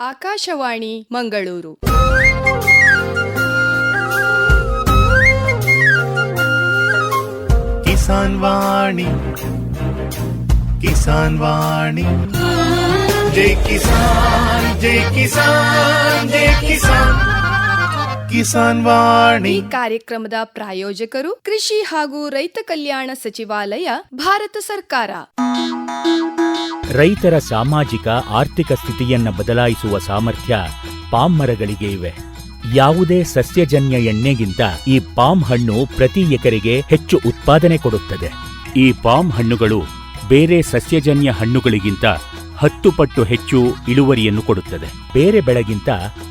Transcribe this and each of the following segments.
ಆಕಾಶವಾಣಿ ಮಂಗಳೂರು. ಕಿಸಾನ್ ವಾಣಿ ಕಿಸಾನ್ ವಾಣಿ. ಜೈ ಕಿಸಾನ್ ಜೈ ಕಿಸಾನ್ ಜೈ ಕಿಸಾನ್. ಕಿಸಾನ್ ವಾಣಿ. ಈ ಕಾರ್ಯಕ್ರಮದ ಪ್ರಾಯೋಜಕರು ಕೃಷಿ ಹಾಗೂ ರೈತ ಕಲ್ಯಾಣ ಸಚಿವಾಲಯ ಭಾರತ ಸರ್ಕಾರ. ರೈತರ ಸಾಮಾಜಿಕ ಆರ್ಥಿಕ ಸ್ಥಿತಿಯನ್ನ ಬದಲಾಯಿಸುವ ಸಾಮರ್ಥ್ಯ ಪಾಮ್ ಮರಗಳಿಗೆ ಇವೆ. ಯಾವುದೇ ಸಸ್ಯಜನ್ಯ ಎಣ್ಣೆಗಿಂತ ಈ ಪಾಮ್ ಹಣ್ಣು ಪ್ರತಿ ಎಕರೆಗೆ ಹೆಚ್ಚು ಉತ್ಪಾದನೆ ಕೊಡುತ್ತದೆ. ಈ ಪಾಮ್ ಹಣ್ಣುಗಳು ಬೇರೆ ಸಸ್ಯಜನ್ಯ ಹಣ್ಣುಗಳಿಗಿಂತ ಹತ್ತು ಪಟ್ಟು ಹೆಚ್ಚು ಇಳುವರಿಯನ್ನು ಕೊಡುತ್ತದೆ. ಬೇರೆ ಬೆಳೆಗಿಂತ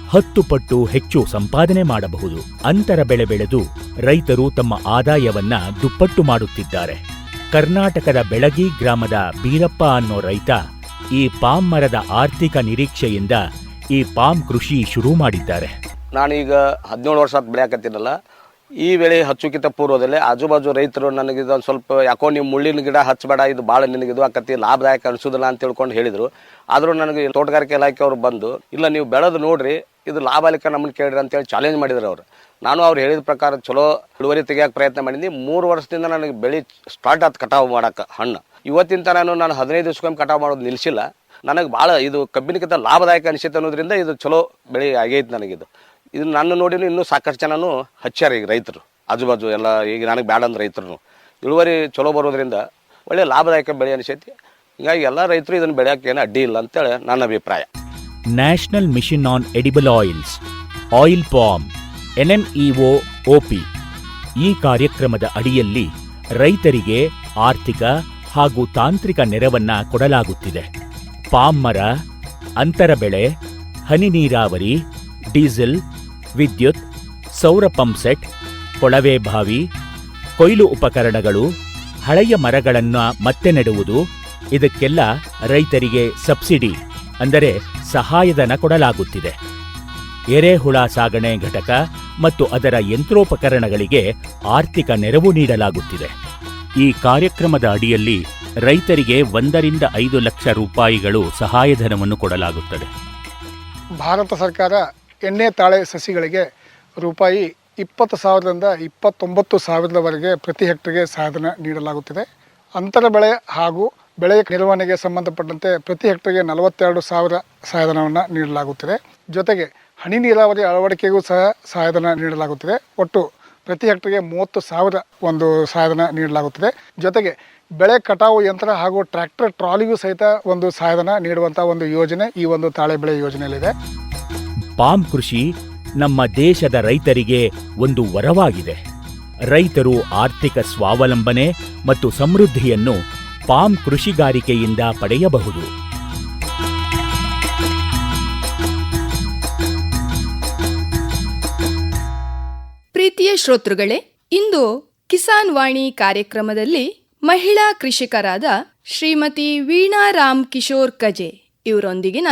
ಹತ್ತು ಪಟ್ಟು ಹೆಚ್ಚು ಸಂಪಾದನೆ ಮಾಡಬಹುದು. ಅಂತರ ಬೆಳೆ ಬೆಳೆದು ರೈತರು ತಮ್ಮ ಆದಾಯವನ್ನ ದುಪ್ಪಟ್ಟು ಮಾಡುತ್ತಿದ್ದಾರೆ. ಕರ್ನಾಟಕದ ಬೆಳಗಿ ಗ್ರಾಮದ ಬೀರಪ್ಪ ಅನ್ನೋ ರೈತ ಈ ಪಾಮ್ ಮರದ ಆರ್ಥಿಕ ನಿರೀಕ್ಷೆಯಿಂದ ಈ ಪಾಮ್ ಕೃಷಿ ಶುರು ಮಾಡಿದ್ದಾರೆ. ನಾನೀಗ ಹದಿನೇಳು ವರ್ಷ ಬೆಳೆಯಕತ್ತಿರಲ್ಲ ಈ ವೇಳೆ ಹಚ್ಚುಕಿತ ಪೂರ್ವದಲ್ಲಿ ಆಜುಬಾಜು ರೈತರು ನನಗೆ ಇದೊಂದು ಸ್ವಲ್ಪ ಯಾಕೋ ನೀವು ಮುಳ್ಳಿನ ಗಿಡ ಹಚ್ಚಬೇಡ, ಇದು ಭಾಳ ನಿನಗೆ ಇದು ಆಕತಿ, ಲಾಭದಾಯಕ ಅನಿಸೋದಿಲ್ಲ ಅಂತ ತಿಳ್ಕೊಂಡು ಹೇಳಿದರು. ಆದರೂ ನನಗೆ ತೋಟಗಾರಿಕೆ ಇಲಾಖೆಯವರು ಬಂದು, ಇಲ್ಲ ನೀವು ಬೆಳೆದು ನೋಡ್ರಿ, ಇದು ಲಾಭ ಅಲಿಕ ನಮ್ಮನ್ನು ಕೇಳಿರಿ ಅಂತೇಳಿ ಚಾಲೆಂಜ್ ಮಾಡಿದ್ರು ಅವರು. ನಾನು ಅವ್ರು ಹೇಳಿದ ಪ್ರಕಾರ ಚಲೋ ಇಳುವರಿ ತೆಗಿಯೋಕೆ ಪ್ರಯತ್ನ ಮಾಡಿದ್ದೀನಿ. ಮೂರು ವರ್ಷದಿಂದ ನನಗೆ ಬೆಳೆ ಸ್ಟಾರ್ಟ್ ಆಯ್ತು ಕಟಾವು ಮಾಡಕ್ಕೆ ಹಣ್ಣು. ಇವತ್ತಿನ ತನಕ ನಾನು ಹದಿನೈದು ದಿವ್ಸಕ್ಕೊಮ್ಮೆ ಕಟಾವು ಮಾಡೋದು ನಿಲ್ಲಿಸಿಲ್ಲ ನನಗೆ ಭಾಳ ಇದು ಕಬ್ಬಿನಕ್ಕಿಂತ ಲಾಭದಾಯಕ ಅನಿಸುತ್ತೆ ಅನ್ನೋದ್ರಿಂದ ಇದು ಚಲೋ ಬೆಳೆ ಆಗೈತೆ ನನಗಿದು. ಇದು ನನ್ನ ನೋಡಿನೂ ಇನ್ನೂ ಸಾಕಷ್ಟು ಜನನೂ ಹಚ್ಚಾರ ಈಗ ರೈತರು. ಆಜು ಬಾಜು ಎಲ್ಲ ಈಗ ನನಗೆ ಬ್ಯಾಡ ಅಂದ್ರೆ ರೈತರು ಇಳುವರಿ ಚಲೋ ಬರೋದ್ರಿಂದ ಒಳ್ಳೆ ಲಾಭದಾಯಕ ಬೆಳೆ ಅನಿಸೈತಿ. ಹೀಗಾಗಿ ಎಲ್ಲ ರೈತರು ಇದನ್ನು ಬೆಳೆಯೋಕೆ ಏನು ಅಡ್ಡಿ ಇಲ್ಲ ಅಂತೇಳಿ ನನ್ನ ಅಭಿಪ್ರಾಯ. National mission on edible oils oil palm NMEO P ಈ ಕಾರ್ಯಕ್ರಮದ ಅಡಿಯಲ್ಲಿ ರೈತರಿಗೆ ಆರ್ಥಿಕ ಹಾಗೂ ತಾಂತ್ರಿಕ ನೆರವನ್ನ ಕೊಡಲಾಗುತ್ತಿದೆ. ಪಾಮ್ ಮರ, ಅಂತರ ಬೆಳೆ, ಹನಿ ನೀರಾವರಿ, ಡೀಸೆಲ್ ವಿದ್ಯುತ್, ಸೌರ ಪಂಪ್ಸೆಟ್ ಕೊಳವೆ ಬಾವಿ, ಕೊಯ್ಲು ಉಪಕರಣಗಳು, ಹಳೆಯ ಮರಗಳನ್ನು ಮತ್ತೆ ನೆಡುವುದು, ಇದಕ್ಕೆಲ್ಲ ರೈತರಿಗೆ ಸಬ್ಸಿಡಿ ಅಂದರೆ ಸಹಾಯಧನ ಕೊಡಲಾಗುತ್ತಿದೆ. ಎರೆಹುಳ ಸಾಗಣೆ ಘಟಕ ಮತ್ತು ಅದರ ಯಂತ್ರೋಪಕರಣಗಳಿಗೆ ಆರ್ಥಿಕ ನೆರವು ನೀಡಲಾಗುತ್ತಿದೆ. ಈ ಕಾರ್ಯಕ್ರಮದ ಅಡಿಯಲ್ಲಿ ರೈತರಿಗೆ ಒಂದರಿಂದ ಐದು ಲಕ್ಷ ರೂಪಾಯಿಗಳು ಸಹಾಯಧನವನ್ನು ಕೊಡಲಾಗುತ್ತದೆ. ಭಾರತ ಸರ್ಕಾರ ಎಣ್ಣೆ ತಾಳೆ ಸಸಿಗಳಿಗೆ ರೂಪಾಯಿ ಇಪ್ಪತ್ತು ಸಾವಿರದಿಂದ ಇಪ್ಪತ್ತೊಂಬತ್ತು ಸಾವಿರದವರೆಗೆ ಪ್ರತಿ ಹೆಕ್ಟರ್ಗೆ ಸಹಾಯಧನ ನೀಡಲಾಗುತ್ತಿದೆ. ಅಂತರ ಬೆಳೆ ಹಾಗೂ ಬೆಳೆ ನಿರ್ವಹಣೆಗೆ ಸಂಬಂಧಪಟ್ಟಂತೆ ಪ್ರತಿ ಹೆಕ್ಟರ್ಗೆ ನಲವತ್ತೆರಡು ಸಾವಿರ ಸಹಾಯಧನವನ್ನು ನೀಡಲಾಗುತ್ತಿದೆ. ಜೊತೆಗೆ ಹನಿ ನೀರಾವರಿ ಅಳವಡಿಕೆಗೂ ಸಹ ಸಹಾಯಧನ ನೀಡಲಾಗುತ್ತಿದೆ. ಒಟ್ಟು ಪ್ರತಿ ಹೆಕ್ಟರ್ಗೆ ಮೂವತ್ತು ಸಾವಿರ ಒಂದು ಸಹಾಯಧನ ನೀಡಲಾಗುತ್ತಿದೆ. ಜೊತೆಗೆ ಬೆಳೆ ಕಟಾವು ಯಂತ್ರ ಹಾಗೂ ಟ್ರ್ಯಾಕ್ಟರ್ ಟ್ರಾಲಿಗೂ ಸಹಿತ ಒಂದು ಸಹಾಯಧನ ನೀಡುವಂಥ ಒಂದು ಯೋಜನೆ ಈ ಒಂದು ತಾಳೆ ಬೆಳೆ ಯೋಜನೆಯಲ್ಲಿದೆ. ಪಾಮ್ ಕೃಷಿ ನಮ್ಮ ದೇಶದ ರೈತರಿಗೆ ಒಂದು ವರವಾಗಿದೆ. ರೈತರು ಆರ್ಥಿಕ ಸ್ವಾವಲಂಬನೆ ಮತ್ತು ಸಮೃದ್ಧಿಯನ್ನು ಪಾಮ್ ಕೃಷಿಗಾರಿಕೆಯಿಂದ ಪಡೆಯಬಹುದು. ಪ್ರೀತಿಯ ಶ್ರೋತೃಗಳೇ, ಇಂದು ಕಿಸಾನ್ ವಾಣಿ ಕಾರ್ಯಕ್ರಮದಲ್ಲಿ ಮಹಿಳಾ ಕೃಷಿಕರಾದ ಶ್ರೀಮತಿ ವೀಣಾ ರಾಮ್ ಕಿಶೋರ್ ಕಜೆ ಇವರೊಂದಿಗಿನ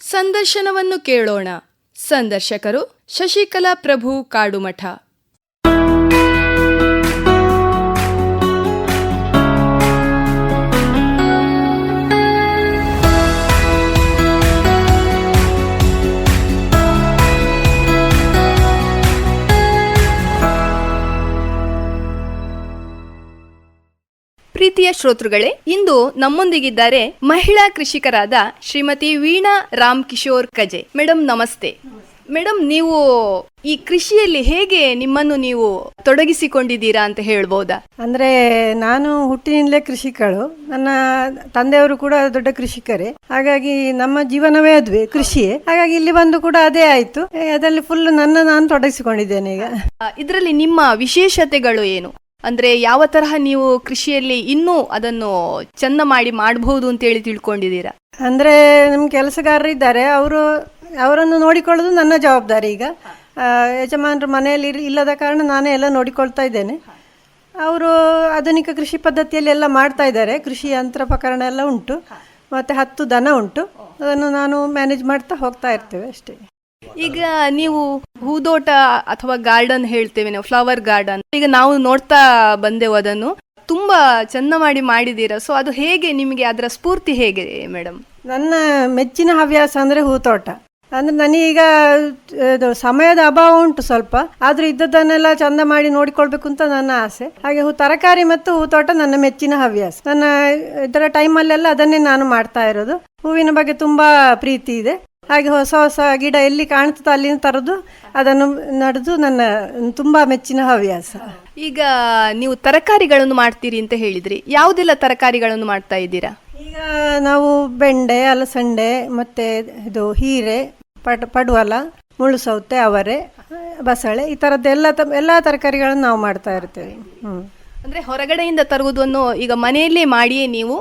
ಸಂದರ್ಶನವನ್ನು ಕೇಳೋಣ. ಸಂದರ್ಶಕರು ಶಶಿಕಲಾ ಪ್ರಭು ಕಾಡುಮಠ. ಶ್ರೋತೃಗಳೇ ಇಂದು ನಮ್ಮೊಂದಿಗಿದ್ದಾರೆ ಮಹಿಳಾ ಕೃಷಿಕರಾದ ಶ್ರೀಮತಿ ವೀಣಾ ರಾಮ್ ಕಿಶೋರ್ ಕಜೆ. ಮೇಡಮ್ ನಮಸ್ತೆ. ಮೇಡಮ್ ನೀವು ಈ ಕೃಷಿಯಲ್ಲಿ ಹೇಗೆ ನಿಮ್ಮನ್ನು ನೀವು ತೊಡಗಿಸಿಕೊಂಡಿದ್ದೀರಾ ಅಂತ ಹೇಳ್ಬೋದಾ? ಅಂದ್ರೆ ನಾನು ಹುಟ್ಟಿನಿಂದಲೇ ಕೃಷಿಕಳು. ನನ್ನ ತಂದೆಯವರು ಕೂಡ ದೊಡ್ಡ ಕೃಷಿಕರೇ. ಹಾಗಾಗಿ ನಮ್ಮ ಜೀವನವೇ ಅದುವೆ ಕೃಷಿಯೇ. ಹಾಗಾಗಿ ಇಲ್ಲಿ ಬಂದು ಕೂಡ ಅದೇ ಆಯ್ತು. ಅದರಲ್ಲಿ ಫುಲ್ ನನ್ನ ನಾನು ತೊಡಗಿಸಿಕೊಂಡಿದ್ದೇನೆ ಈಗ. ಇದರಲ್ಲಿ ನಿಮ್ಮ ವಿಶೇಷತೆಗಳು ಏನು? ಅಂದ್ರೆ ಯಾವ ತರಹ ನೀವು ಕೃಷಿಯಲ್ಲಿ ಇನ್ನೂ ಅದನ್ನು ಚಂದ ಮಾಡಿ ಮಾಡಬಹುದು ಅಂತ ಹೇಳಿ ತಿಳ್ಕೊಂಡಿದ್ದೀರಾ? ಅಂದ್ರೆ ನಮ್ಮ ಕೆಲಸಗಾರರು ಇದ್ದಾರೆ, ಅವರು ಅವರನ್ನು ನೋಡಿಕೊಳ್ಳೋದು ನನ್ನ ಜವಾಬ್ದಾರಿ ಈಗ. ಯಜಮಾನರು ಮನೆಯಲ್ಲಿ ಇಲ್ಲದ ಕಾರಣ ನಾನೇ ಎಲ್ಲ ನೋಡಿಕೊಳ್ತಾ ಇದ್ದೇನೆ. ಅವರು ಆಧುನಿಕ ಕೃಷಿ ಪದ್ಧತಿಯಲ್ಲಿ ಎಲ್ಲ ಮಾಡ್ತಾ ಇದ್ದಾರೆ, ಕೃಷಿ ಯಂತ್ರೋಪಕರಣ ಎಲ್ಲ ಉಂಟು, ಮತ್ತೆ ಹತ್ತು ದನ ಉಂಟು. ಅದನ್ನು ನಾನು ಮ್ಯಾನೇಜ್ ಮಾಡ್ತಾ ಹೋಗ್ತಾ ಇರ್ತೇವೆ ಅಷ್ಟೇ. ಈಗ ನೀವು ಹೂದೋಟ ಅಥವಾ ಗಾರ್ಡನ್ ಹೇಳ್ತೇವೆ ನಾವು, ಫ್ಲವರ್ ಗಾರ್ಡನ್. ಈಗ ನಾವು ನೋಡ್ತಾ ಬಂದೆವು ಅದನ್ನು. ತುಂಬಾ ಚಂದ ಮಾಡಿ ಮಾಡಿದ್ದೀರಾ? ಸೊ ಅದು ಹೇಗೆ ನಿಮಗೆ ಅದರ ಸ್ಫೂರ್ತಿ ಹೇಗೆ ಮೇಡಮ್ ನನ್ನ ಮೆಚ್ಚಿನ ಹವ್ಯಾಸ ಅಂದ್ರೆ ಹೂತೋಟ ಅಂದ್ರೆ ನನಗೀಗ ಇದು ಸಮಯದ ಅಭಾವ ಉಂಟು ಸ್ವಲ್ಪ. ಆದ್ರೆ ಇದ್ದದ್ದನ್ನೆಲ್ಲ ಚಂದ ಮಾಡಿ ನೋಡಿಕೊಳ್ಬೇಕು ಅಂತ ನನ್ನ ಆಸೆ. ಹಾಗೆ ಹೂ, ತರಕಾರಿ ಮತ್ತು ಹೂತೋಟ ನನ್ನ ಮೆಚ್ಚಿನ ಹವ್ಯಾಸ. ನನ್ನ ಇದರ ಟೈಮಲ್ಲೆಲ್ಲ ಅದನ್ನೇ ನಾನು ಮಾಡ್ತಾ ಇರೋದು. ಹೂವಿನ ಬಗ್ಗೆ ತುಂಬಾ ಪ್ರೀತಿ ಇದೆ. ಹಾಗೆ ಹೊಸ ಹೊಸ ಗಿಡ ಎಲ್ಲಿ ಕಾಣ್ತದೆ ಅಲ್ಲಿಂದ ತರದು ಅದನ್ನು ನಡೆದು ನನ್ನ ತುಂಬಾ ಮೆಚ್ಚಿನ ಹವ್ಯಾಸ. ಈಗ ನೀವು ತರಕಾರಿಗಳನ್ನು ಮಾಡ್ತೀರಿ ಅಂತ ಹೇಳಿದ್ರಿ. ಯಾವುದೆಲ್ಲ ತರಕಾರಿಗಳನ್ನು ಮಾಡ್ತಾ ಇದ್ದೀರಾ? ಈಗ ನಾವು ಬೆಂಡೆ ಅಲಸಂಡೆ ಮತ್ತೆ ಇದು ಹೀರೆ ಪಡ್ ಪಡುವಲ ಮುಳ್ಳು ಸೌತೆ ಅವರೆ ಬಸಳೆ ಈ ಥರದ್ದೆಲ್ಲ ಎಲ್ಲ ತರಕಾರಿಗಳನ್ನು ನಾವು ಮಾಡ್ತಾ ಇರ್ತೇವೆ. ಹ್ಞೂ ಅಂದ್ರೆ ಹೊರಗಡೆಯಿಂದ ತರುವುದನ್ನು ಈಗ ಮನೆಯಲ್ಲೇ ಮಾಡಿಯೇ ನೀವು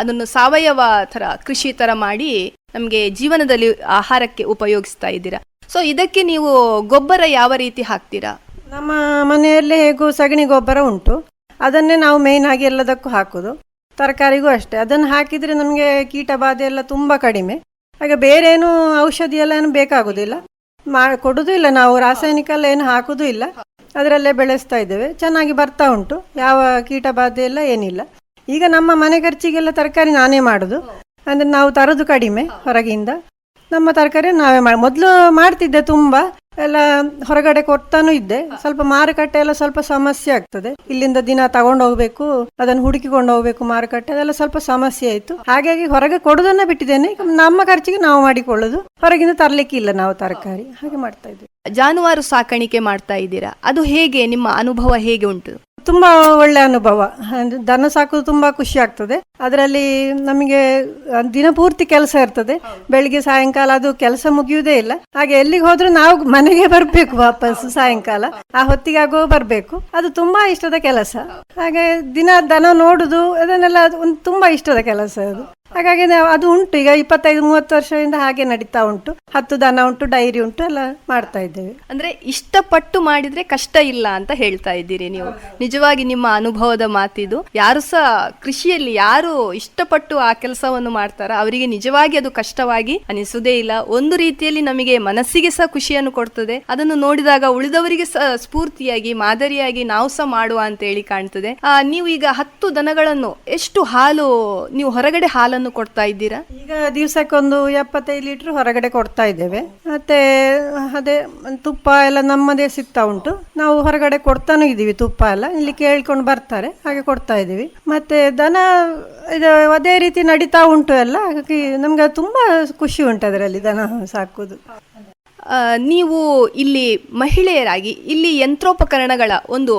ಅದನ್ನು ಸಾವಯವ ತರ ಕೃಷಿ ತರ ಮಾಡಿ ನಮಗೆ ಜೀವನದಲ್ಲಿ ಆಹಾರಕ್ಕೆ ಉಪಯೋಗಿಸ್ತಾ ಇದ್ದೀರಾ? ಸೊ ಇದಕ್ಕೆ ನೀವು ಗೊಬ್ಬರ ಯಾವ ರೀತಿ ಹಾಕ್ತೀರಾ? ನಮ್ಮ ಮನೆಯಲ್ಲಿ ಹೇಗೂ ಸಗಣಿ ಗೊಬ್ಬರ ಉಂಟು. ಅದನ್ನೇ ನಾವು ಮೇಯ್ನ್ ಆಗಿ ಎಲ್ಲದಕ್ಕೂ ಹಾಕೋದು. ತರಕಾರಿಗೂ ಅಷ್ಟೇ. ಅದನ್ನು ಹಾಕಿದರೆ ನಮಗೆ ಕೀಟ ಬಾಧೆ ಎಲ್ಲ ತುಂಬ ಕಡಿಮೆ. ಹಾಗೆ ಬೇರೆ ಏನು ಔಷಧಿ ಎಲ್ಲ ಏನು ಬೇಕಾಗೋದಿಲ್ಲ. ಮಾ, ಕೊಡೋದು ಇಲ್ಲ. ನಾವು ರಾಸಾಯನಿಕ ಎಲ್ಲ ಏನು ಹಾಕೋದು ಇಲ್ಲ. ಅದರಲ್ಲೇ ಬೆಳೆಸ್ತಾ ಇದ್ದೇವೆ. ಚೆನ್ನಾಗಿ ಬರ್ತಾ ಉಂಟು. ಯಾವ ಕೀಟ ಬಾಧೆ ಎಲ್ಲ ಏನಿಲ್ಲ. ಈಗ ನಮ್ಮ ಮನೆ ಖರ್ಚಿಗೆಲ್ಲ ತರಕಾರಿ ನಾನೇ ಮಾಡೋದು. ಅಂದರೆ ನಾವು ತರೋದು ಕಡಿಮೆ ಹೊರಗಿಂದ. ನಮ್ಮ ತರಕಾರಿ ನಾವೇ ಮಾಡಿ ಮೊದಲು ಮಾಡ್ತಿದ್ದೆ ತುಂಬ. ಎಲ್ಲ ಹೊರಗಡೆ ಕೊಡ್ತಾನು ಇದ್ದೆ. ಸ್ವಲ್ಪ ಮಾರುಕಟ್ಟೆ ಎಲ್ಲ ಸ್ವಲ್ಪ ಸಮಸ್ಯೆ ಆಗ್ತದೆ. ಇಲ್ಲಿಂದ ದಿನ ತಗೊಂಡು ಹೋಗ್ಬೇಕು, ಅದನ್ನು ಹುಡುಕಿಕೊಂಡು ಹೋಗ್ಬೇಕು ಮಾರುಕಟ್ಟೆ, ಅದೆಲ್ಲ ಸ್ವಲ್ಪ ಸಮಸ್ಯೆ ಆಯ್ತು. ಹಾಗಾಗಿ ಹೊರಗೆ ಕೊಡೋದನ್ನ ಬಿಟ್ಟಿದ್ದೇನೆ. ನಮ್ಮ ಖರ್ಚಿಗೆ ನಾವು ಮಾಡಿಕೊಳ್ಳೋದು. ಹೊರಗಿಂದ ತರ್ಲಿಕ್ಕೆ ಇಲ್ಲ ನಾವು ತರಕಾರಿ. ಹಾಗೆ ಮಾಡ್ತಾ ಇದ್ದೀವಿ ಜಾನುವಾರು ಸಾಕಾಣಿಕೆ ಮಾಡ್ತಾ ಇದ್ದೀರಾ? ಅದು ಹೇಗೆ? ನಿಮ್ಮ ಅನುಭವ ಹೇಗೆ ಉಂಟು? ತುಂಬಾ ಒಳ್ಳೆ ಅನುಭವ. ದನ ಸಾಕೋದು ತುಂಬಾ ಖುಷಿ ಆಗ್ತದೆ. ಅದರಲ್ಲಿ ನಮಗೆ ದಿನಪೂರ್ತಿ ಕೆಲಸ ಇರ್ತದೆ. ಬೆಳಿಗ್ಗೆ, ಸಾಯಂಕಾಲ ಅದು ಕೆಲಸ ಮುಗಿಯುವುದೇ ಇಲ್ಲ. ಹಾಗೆ ಎಲ್ಲಿಗೆ ಹೋದ್ರು ನಾವು ಮನೆಗೆ ಬರ್ಬೇಕು ವಾಪಸ್ ಸಾಯಂಕಾಲ. ಆ ಹೊತ್ತಿಗೆ ಆಗೋ ಬರ್ಬೇಕು. ಅದು ತುಂಬಾ ಇಷ್ಟದ ಕೆಲಸ. ಹಾಗೆ ದಿನ ದನ ನೋಡುದು, ಅದನ್ನೆಲ್ಲ ಅದು ಒಂದು ತುಂಬಾ ಇಷ್ಟದ ಕೆಲಸ ಅದು. ಹಾಗಾಗಿ ನಾವು ಅದು ಉಂಟು. ಈಗ ಇಪ್ಪತ್ತೈದು, ಮೂವತ್ತು ವರ್ಷದಿಂದ ಹಾಗೆ ನಡೀತಾ ಉಂಟು. ಹತ್ತು ದನ ಉಂಟು, ಡೈರಿ ಉಂಟು, ಎಲ್ಲ ಮಾಡ್ತಾ ಇದ್ದೇವೆ. ಅಂದ್ರೆ ಇಷ್ಟಪಟ್ಟು ಮಾಡಿದ್ರೆ ಕಷ್ಟ ಇಲ್ಲ ಅಂತ ಹೇಳ್ತಾ ಇದ್ದೀರಿ ನೀವು. ನಿಜವಾಗಿ ನಿಮ್ಮ ಅನುಭವದ ಮಾತಿದು. ಯಾರು ಸಹ ಕೃಷಿಯಲ್ಲಿ ಯಾರು ಇಷ್ಟಪಟ್ಟು ಆ ಕೆಲಸವನ್ನು ಮಾಡ್ತಾರ ಅವರಿಗೆ ನಿಜವಾಗಿ ಅದು ಕಷ್ಟವಾಗಿ ಅನಿಸುವುದೇ ಇಲ್ಲ. ಒಂದು ರೀತಿಯಲ್ಲಿ ನಮಗೆ ಮನಸ್ಸಿಗೆ ಸಹ ಖುಷಿಯನ್ನು ಕೊಡ್ತದೆ. ಅದನ್ನು ನೋಡಿದಾಗ ಉಳಿದವರಿಗೆ ಸಹ ಸ್ಫೂರ್ತಿಯಾಗಿ, ಮಾದರಿಯಾಗಿ ನಾವು ಸಹ ಮಾಡುವ ಅಂತ ಹೇಳಿ ಕಾಣ್ತದೆ. ನೀವು ಈಗ ಹತ್ತು ದನಗಳನ್ನು ಎಷ್ಟು ಹಾಲು, ನೀವು ಹೊರಗಡೆ ಹಾಲನ್ನು ಕೊಡ್ತಾ ಇದ್ದೀರಾ? ಈಗ ದಿವಸಕ್ಕೊಂದು ಎಪ್ಪತ್ತೈದು ಲೀಟರ್ ಹೊರಗಡೆ ಕೊಡ್ತಾ ಇದ್ದೇವೆ. ಮತ್ತೆ ಅದೇ ತುಪ್ಪ ಎಲ್ಲ ನಮ್ಮದೇ ಸಿಗ್ತಾ ಉಂಟು. ನಾವು ಹೊರಗಡೆ ಕೊಡ್ತಾನೂ ಇದ್ದೀವಿ ತುಪ್ಪ ಎಲ್ಲ. ಇಲ್ಲಿ ಕೇಳ್ಕೊಂಡು ಬರ್ತಾರೆ ಹಾಗೆ ಕೊಡ್ತಾ ಇದ್ದೀವಿ. ಮತ್ತೆ ದನ ಇದು ಅದೇ ರೀತಿ ನಡೀತಾ ಉಂಟು ಎಲ್ಲ. ಹಾಗಾಗಿ ನಮ್ಗೆ ತುಂಬಾ ಖುಷಿ ಉಂಟು ಅದರಲ್ಲಿ ದನ ಸಾಕುದು ನೀವು ಇಲ್ಲಿ ಮಹಿಳೆಯರಾಗಿ ಇಲ್ಲಿ ಯಂತ್ರೋಪಕರಣಗಳ ಒಂದು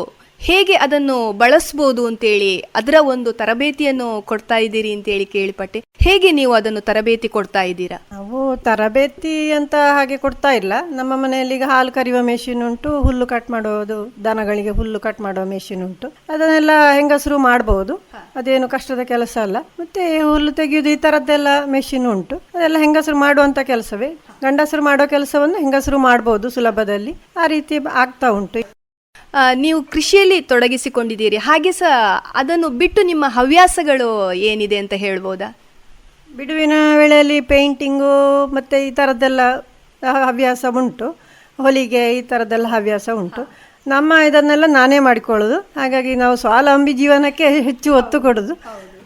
ಹೇಗೆ ಅದನ್ನು ಬಳಸ್ಬೋದು ಅಂತೇಳಿ ಅದರ ಒಂದು ತರಬೇತಿಯನ್ನು ಕೊಡ್ತಾ ಇದ್ದೀರಿ ಅಂತೇಳಿ ಕೇಳಿಪಟ್ಟೆ. ಹೇಗೆ ನೀವು ಅದನ್ನು ತರಬೇತಿ ಕೊಡ್ತಾ ಇದ್ದೀರಾ? ನಾವು ತರಬೇತಿ ಅಂತ ಹಾಗೆ ಕೊಡ್ತಾ ಇಲ್ಲ. ನಮ್ಮ ಮನೆಯಲ್ಲಿ ಈಗ ಹಾಲು ಕರಿಯುವ ಮೆಷಿನ್ ಉಂಟು ಹುಲ್ಲು ಕಟ್ ಮಾಡೋದು ದನಗಳಿಗೆ ಹುಲ್ಲು ಕಟ್ ಮಾಡುವ ಮೆಷಿನ್ ಉಂಟು. ಅದನ್ನೆಲ್ಲ ಹೆಂಗಸರು ಮಾಡಬಹುದು ಅದೇನು ಕಷ್ಟದ ಕೆಲಸ ಅಲ್ಲ. ಮತ್ತೆ ಹುಲ್ಲು ತೆಗೆಯುವುದು ಈ ತರದ್ದೆಲ್ಲ ಮೆಷಿನ್ ಉಂಟು. ಅದೆಲ್ಲ ಹೆಂಗಸರು ಮಾಡುವಂತ ಕೆಲಸವೇ. ಗಂಡಸರು ಮಾಡೋ ಕೆಲಸವನ್ನು ಹೆಂಗಸರು ಮಾಡಬಹುದು ಸುಲಭದಲ್ಲಿ. ಆ ರೀತಿ ಆಗ್ತಾ ಉಂಟು. ನೀವು ಕೃಷಿಯಲ್ಲಿ ತೊಡಗಿಸಿಕೊಂಡಿದ್ದೀರಿ. ಹಾಗೆ ಸಹ ಅದನ್ನು ಬಿಟ್ಟು ನಿಮ್ಮ ಹವ್ಯಾಸಗಳು ಏನಿದೆ ಅಂತ ಹೇಳ್ಬೋದಾ? ಬಿಡುವಿನ ವೇಳೆಯಲ್ಲಿ ಪೇಂಟಿಂಗು ಮತ್ತು ಈ ಥರದ್ದೆಲ್ಲ ಹವ್ಯಾಸ ಉಂಟು. ಹೊಲಿಗೆ ಈ ಥರದ್ದೆಲ್ಲ ಹವ್ಯಾಸ ಉಂಟು. ನಮ್ಮ ಇದನ್ನೆಲ್ಲ ನಾನೇ ಮಾಡಿಕೊಳ್ಳೋದು. ಹಾಗಾಗಿ ನಾವು ಸ್ವಾವಲಂಬಿ ಜೀವನಕ್ಕೆ ಹೆಚ್ಚು ಒತ್ತು ಕೊಡೋದು.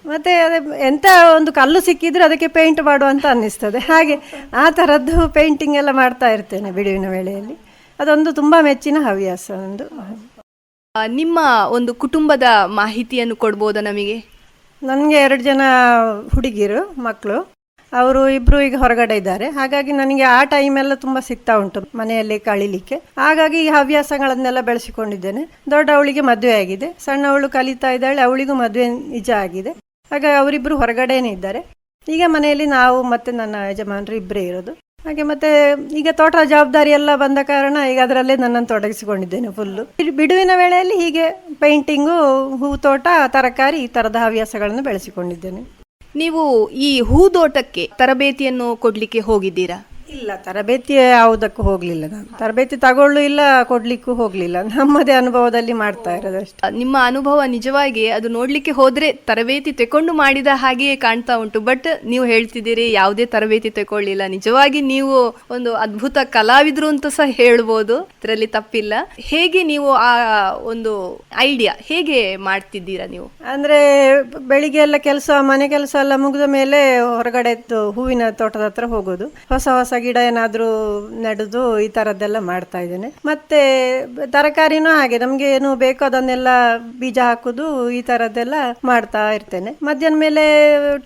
ಮತ್ತು ಅದೇ ಎಂಥ ಒಂದು ಕಲ್ಲು ಸಿಕ್ಕಿದ್ರೆ ಅದಕ್ಕೆ ಪೇಂಟ್ ಮಾಡುವಂತ ಅನ್ನಿಸ್ತದೆ. ಹಾಗೆ ಆ ಥರದ್ದು ಪೇಂಟಿಂಗ್ ಎಲ್ಲ ಮಾಡ್ತಾ ಇರ್ತೇನೆ ಬಿಡುವಿನ ವೇಳೆಯಲ್ಲಿ. ಅದೊಂದು ತುಂಬ ಮೆಚ್ಚಿನ ಹವ್ಯಾಸ ಒಂದು ಆ, ನಿಮ್ಮ ಒಂದು ಕುಟುಂಬದ ಮಾಹಿತಿಯನ್ನು ಕೊಡ್ಬೋದಾ ನಮಗೆ? ನನಗೆ ಎರಡು ಜನ ಹುಡುಗಿರು ಮಕ್ಕಳು ಅವರು ಇಬ್ಬರು ಈಗ ಹೊರಗಡೆ ಇದ್ದಾರೆ. ಹಾಗಾಗಿ ನನಗೆ ಆ ಟೈಮ್ ತುಂಬ ತುಂಬಾ ಸಿಗ್ತಾ ಉಂಟು ಮನೆಯಲ್ಲಿ ಕಳಿಲಿಕ್ಕೆ. ಹಾಗಾಗಿ ಈ ಹವ್ಯಾಸಗಳನ್ನೆಲ್ಲ ಬೆಳೆಸಿಕೊಂಡಿದ್ದೇನೆ. ದೊಡ್ಡವಳಿಗೆ ಮದುವೆ ಆಗಿದೆ. ಸಣ್ಣವಳು ಕಲಿತಾ ಇದ್ದಾಳೆ. ಅವಳಿಗೂ ಮದುವೆ ನಿಜ ಆಗಿದೆ. ಹಾಗಾಗಿ ಅವರಿಬ್ಬರು ಹೊರಗಡೆನೇ ಇದ್ದಾರೆ. ಈಗ ಮನೆಯಲ್ಲಿ ನಾವು ಮತ್ತೆ ನನ್ನ ಯಜಮಾನರು ಇಬ್ಬರೇ ಇರೋದು. ಹಾಗೆ ಮತ್ತೆ ಈಗ ತೋಟದ ಜವಾಬ್ದಾರಿ ಎಲ್ಲ ಬಂದ ಕಾರಣ ಈಗ ಅದರಲ್ಲೇ ನನ್ನನ್ನು ತೊಡಗಿಸಿಕೊಂಡಿದ್ದೇನೆ ಫುಲ್ಲು ಬಿಡುವಿನ ವೇಳೆಯಲ್ಲಿ ಹೀಗೆ ಪೇಂಟಿಂಗು ಹೂ ತೋಟ, ತರಕಾರಿ ಈ ಥರದ ಹವ್ಯಾಸಗಳನ್ನು ಬೆಳೆಸಿಕೊಂಡಿದ್ದೇನೆ. ನೀವು ಈ ಹೂದೋಟಕ್ಕೆ ತರಬೇತಿಯನ್ನು ಕೊಡ್ಲಿಕ್ಕೆ ಹೋಗಿದ್ದೀರಾ? ಇಲ್ಲ ತರಬೇತಿ ಯಾವುದಕ್ಕೂ ಹೋಗಲಿಲ್ಲ ನಾನು. ತರಬೇತಿ ತಗೊಳ್ಳು ಇಲ್ಲ ಕೊಡ್ಲಿಕ್ಕೂ ಹೋಗಲಿಲ್ಲ. ನಮ್ಮದೇ ಅನುಭವದಲ್ಲಿ ಮಾಡ್ತಾ ಇರೋದಷ್ಟೇ. ನಿಮ್ಮ ಅನುಭವ ನಿಜವಾಗಿ ಅದು ನೋಡ್ಲಿಕ್ಕೆ ಹೋದ್ರೆ ತರಬೇತಿ ತಗೊಂಡು ಮಾಡಿದ ಹಾಗೆಯೇ ಕಾಣ್ತಾ ಉಂಟು. ಬಟ್ ನೀವು ಹೇಳ್ತಿದ್ದೀರಿ ಯಾವುದೇ ತರಬೇತಿ ತಗೊಳ್ಳಿಲ್ಲ. ನಿಜವಾಗಿ ನೀವು ಒಂದು ಅದ್ಭುತ ಕಲಾವಿದ್ರು ಅಂತ ಸಹ ಹೇಳ್ಬೋದು. ಇದರಲ್ಲಿ ತಪ್ಪಿಲ್ಲ. ಹೇಗೆ ನೀವು ಆ ಒಂದು ಐಡಿಯಾ ಹೇಗೆ ಮಾಡ್ತಿದ್ದೀರಾ ನೀವು? ಅಂದ್ರೆ ಬೆಳಿಗ್ಗೆ ಎಲ್ಲ ಕೆಲಸ ಮನೆ ಕೆಲಸ ಎಲ್ಲ ಮುಗಿದ ಮೇಲೆ ಹೊರಗಡೆ ಹೂವಿನ ತೋಟದ ಹತ್ರ ಹೋಗೋದು. ಹೊಸ ಹೊಸ ಗಿಡ ಏನಾದರೂ ನಡೆದು ಈ ಥರದ್ದೆಲ್ಲ ಮಾಡ್ತಾ ಇದ್ದೇನೆ. ಮತ್ತೆ ತರಕಾರಿನೂ ಹಾಗೆ ನಮಗೆ ಏನು ಬೇಕೋ ಅದನ್ನೆಲ್ಲ ಬೀಜ ಹಾಕುದು ಈ ಥರದ್ದೆಲ್ಲ ಮಾಡ್ತಾ ಇರ್ತೇನೆ. ಮಧ್ಯಾಹ್ನ ಮೇಲೆ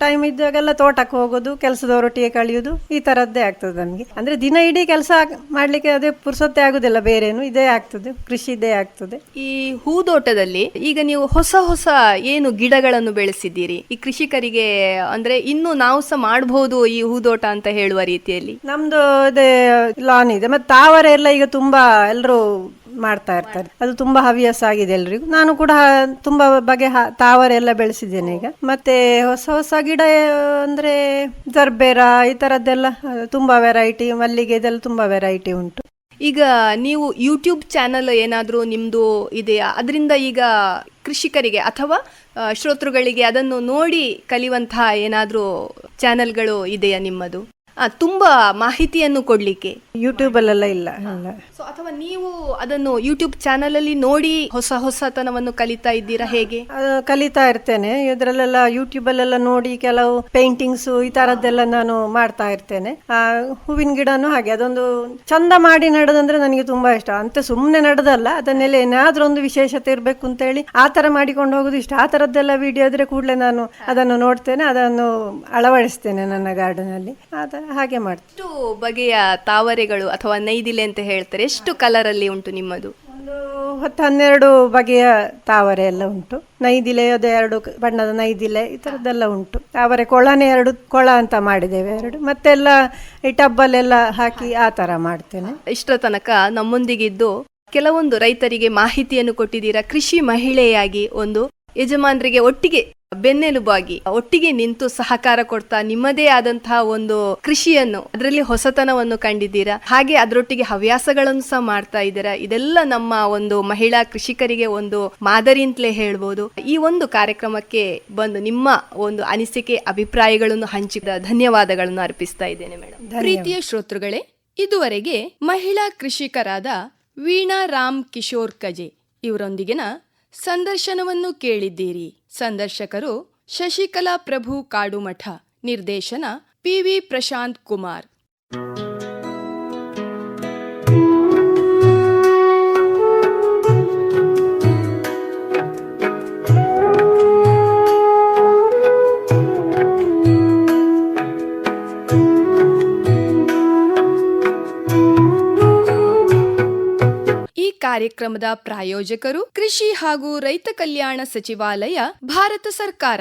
ಟೈಮ್ ಇದ್ದಾಗೆಲ್ಲ ತೋಟಕ್ಕೆ ಹೋಗೋದು ಕೆಲಸದವರೊಟ್ಟಿಗೆ ಕಳೆಯೋದು ಈ ಥರದ್ದೇ ಆಗ್ತದೆ ನಮಗೆ. ಅಂದರೆ ದಿನ ಇಡೀ ಕೆಲಸ ಮಾಡಲಿಕ್ಕೆ ಅದೇ ಪುರ್ಸೊತ್ತೆ ಆಗುದಿಲ್ಲ ಬೇರೇನು ಇದೇ ಆಗ್ತದೆ ಕೃಷಿ ಇದೇ ಆಗ್ತದೆ. ಈ ಹೂದೋಟದಲ್ಲಿ ಈಗ ನೀವು ಹೊಸ ಹೊಸ ಏನು ಗಿಡಗಳನ್ನು ಬೆಳೆಸಿದ್ದೀರಿ? ಈ ಕೃಷಿಕರಿಗೆ ಅಂದ್ರೆ ಇನ್ನು ನಾವು ಸಹ ಮಾಡಬಹುದು ಈ ಹೂದೋಟ ಅಂತ ಹೇಳುವ ರೀತಿಯಲ್ಲಿ. ನಮ್ದು ಅದೇ ಲಾನ್ ಇದೆ. ಮತ್ತೆ ತಾವರೆ ಎಲ್ಲ ಈಗ ತುಂಬಾ ಎಲ್ಲರೂ ಮಾಡ್ತಾ ಇರ್ತಾರೆ. ಅದು ತುಂಬಾ ಹವ್ಯಾಸ ಆಗಿದೆ ಎಲ್ರಿಗೂ. ನಾನು ಕೂಡ ತುಂಬಾ ಬಗೆ ತಾವರೆ ಎಲ್ಲ ಬೆಳೆಸಿದ್ದೇನೆ ಈಗ. ಮತ್ತೆ ಹೊಸ ಹೊಸ ಗಿಡ, ಅಂದ್ರೆ ಜರ್ಬೇರ ಈ ತರದ್ದೆಲ್ಲ, ತುಂಬಾ ವೆರೈಟಿ ಮಲ್ಲಿಗೆ ಇದೆಲ್ಲ ತುಂಬಾ ವೆರೈಟಿ ಉಂಟು. ಈಗ ನೀವು ಯೂಟ್ಯೂಬ್ ಚಾನಲ್ ಏನಾದರೂ ನಿಮ್ಮದು ಇದೆಯಾ? ಅದರಿಂದ ಈಗ ಕೃಷಿಕರಿಗೆ ಅಥವಾ ಶ್ರೋತೃಗಳಿಗೆ ಅದನ್ನು ನೋಡಿ ಕಲಿಯುವಂತಹ ಏನಾದರೂ ಚಾನೆಲ್ಗಳು ಇದೆಯಾ ನಿಮ್ಮದು? ತುಂಬಾ ಮಾಹಿತಿಯನ್ನು ಕೊಡ್ಲಿಕ್ಕೆ. ಯೂಟ್ಯೂಬಲ್ಲೆಲ್ಲ ಇಲ್ಲ ಇಲ್ಲ. ಸೊ ಅಥವಾ ನೀವು ಅದನ್ನು ಯೂಟ್ಯೂಬ್ ಚಾನಲ್ ಅಲ್ಲಿ ನೋಡಿ ಹೊಸ ಹೊಸತನವನ್ನು ಕಲಿತಾ ಇದ್ದೀರಾ ಹೇಗೆ? ಕಲಿತಾ ಇರ್ತೇನೆ. ಇದರಲ್ಲೆಲ್ಲ ಯೂಟ್ಯೂಬಲ್ಲೆಲ್ಲ ನೋಡಿ ಕೆಲವು ಪೇಂಟಿಂಗ್ಸ್ ಈ ತರದ್ದೆಲ್ಲ ನಾನು ಮಾಡ್ತಾ ಇರ್ತೇನೆ. ಆ, ಹೂವಿನ ಗಿಡನೂ ಹಾಗೆ. ಅದೊಂದು ಚಂದ ಮಾಡಿ ನಡೆದಂದ್ರೆ ನನಗೆ ತುಂಬಾ ಇಷ್ಟ. ಅಂತ ಸುಮ್ಮನೆ ನಡೆದಲ್ಲ ಅದನ್ನೆಲ್ಲ ಏನಾದ್ರೂ ಒಂದು ವಿಶೇಷತೆ ಇರಬೇಕು ಅಂತ ಹೇಳಿ ಆ ತರ ಮಾಡಿಕೊಂಡು ಹೋಗೋದು ಇಷ್ಟ. ಆ ತರದ್ದೆಲ್ಲ ವಿಡಿಯೋ ಇದ್ರೆ ಕೂಡಲೇ ನಾನು ಅದನ್ನು ನೋಡ್ತೇನೆ ಅದನ್ನು ಅಳವಡಿಸ್ತೇನೆ ನನ್ನ ಗಾರ್ಡನ್ ಅಲ್ಲಿ. ಅದ ಹಾಗೆ ಮಾಡ್ತೀವಿ. ಎಷ್ಟು ಬಗೆಯ ತಾವರೆಗಳು ಅಥವಾ ನೈದಿಲೆ ಅಂತ ಹೇಳ್ತಾರೆ ಎಷ್ಟು ಕಲರ್ ಅಲ್ಲಿ ಉಂಟು ನಿಮ್ಮದು? ಒಂದು ಹತ್ತು ಹನ್ನೆರಡು ಬಗೆಯ ತಾವರೆ ಎಲ್ಲ ಉಂಟು. ನೈದಿಲೆ ಅದು ಎರಡು ಬಣ್ಣದ ನೈದಿಲೆ ಈ ಥರದ್ದೆಲ್ಲ ಉಂಟು. ತಾವರೆ ಕೊಳನೆ ಎರಡು ಕೊಳ ಅಂತ ಮಾಡಿದ್ದೇವೆ ಎರಡು. ಮತ್ತೆಲ್ಲ ಈ ಟಬ್ಬಲ್ಲೆಲ್ಲ ಹಾಕಿ ಆ ಥರ ಮಾಡ್ತೇನೆ. ಇಷ್ಟರ ತನಕ ನಮ್ಮೊಂದಿಗಿದ್ದು ಕೆಲವೊಂದು ರೈತರಿಗೆ ಮಾಹಿತಿಯನ್ನು ಕೊಟ್ಟಿದ್ದೀರಾ. ಕೃಷಿ ಮಹಿಳೆಯಾಗಿ ಒಂದು ಯಜಮಾನರಿಗೆ ಒಟ್ಟಿಗೆ ಬೆನ್ನೆಲುಬಾಗಿ, ಒಟ್ಟಿಗೆ ನಿಂತು ಸಹಕಾರ ಕೊಡ್ತಾ ನಿಮ್ಮದೇ ಆದಂತಹ ಒಂದು ಕೃಷಿಯನ್ನು, ಅದರಲ್ಲಿ ಹೊಸತನವನ್ನು ಕಂಡಿದ್ದೀರಾ? ಹಾಗೆ ಅದರೊಟ್ಟಿಗೆ ಹವ್ಯಾಸಗಳನ್ನು ಸಹ ಮಾಡ್ತಾ ಇದ್ದೀರಾ? ಇದೆಲ್ಲ ನಮ್ಮ ಒಂದು ಮಹಿಳಾ ಕೃಷಿಕರಿಗೆ ಒಂದು ಮಾದರಿ ಅಂತಲೇ ಹೇಳ್ಬೋದು. ಈ ಒಂದು ಕಾರ್ಯಕ್ರಮಕ್ಕೆ ಬಂದು ನಿಮ್ಮ ಒಂದು ಅನಿಸಿಕೆ, ಅಭಿಪ್ರಾಯಗಳನ್ನು ಹಂಚಿದ ಧನ್ಯವಾದಗಳನ್ನು ಅರ್ಪಿಸ್ತಾ ಇದ್ದೇನೆ ಮೇಡಮ್ ಪ್ರೀತಿಯ ಶ್ರೋತೃಗಳೇ, ಇದುವರೆಗೆ ಮಹಿಳಾ ಕೃಷಿಕರಾದ ವೀಣಾ ರಾಮ್ ಕಿಶೋರ್ ಕಜೆ ಇವರೊಂದಿಗಿನ ಸಂದರ್ಶನವನ್ನು ಕೇಳಿದ್ದೀರಿ. ಸಂದರ್ಶಕರು ಶಶಿಕಲಾ ಪ್ರಭು ಕಾಡುಮಠ ನಿರ್ದೇಶನ ಪಿವಿ ಪ್ರಶಾಂತ್ ಕುಮಾರ್. ಕಾರ್ಯಕ್ರಮದ ಪ್ರಾಯೋಜಕರು ಕೃಷಿ ಹಾಗೂ ರೈತ ಕಲ್ಯಾಣ ಸಚಿವಾಲಯ ಭಾರತ ಸರ್ಕಾರ.